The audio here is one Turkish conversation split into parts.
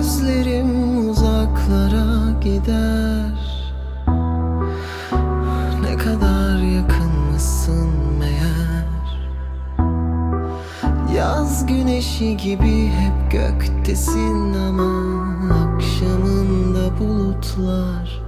Gözlerim uzaklara gider. Ne kadar yakınmışsın meğer? Yaz güneşi gibi hep göktesin ama Akşamında bulutlar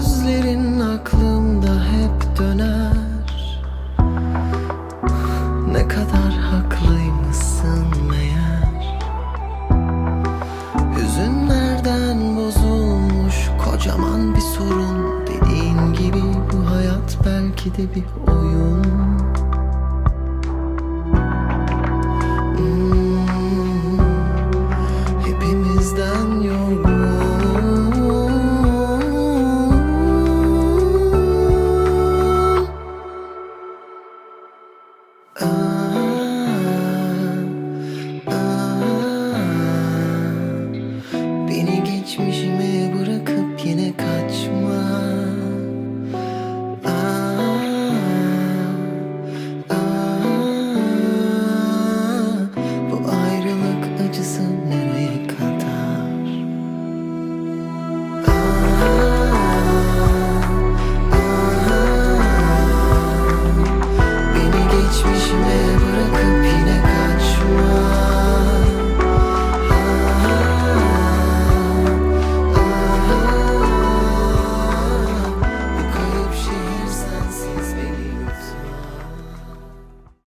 Sözlerin aklımda hep döner. Ne kadar haklıymışsın meğer. Hüzünlerden bozulmuş? Kocaman bir sorun. Dediğin gibi bu hayat belki de bir oyun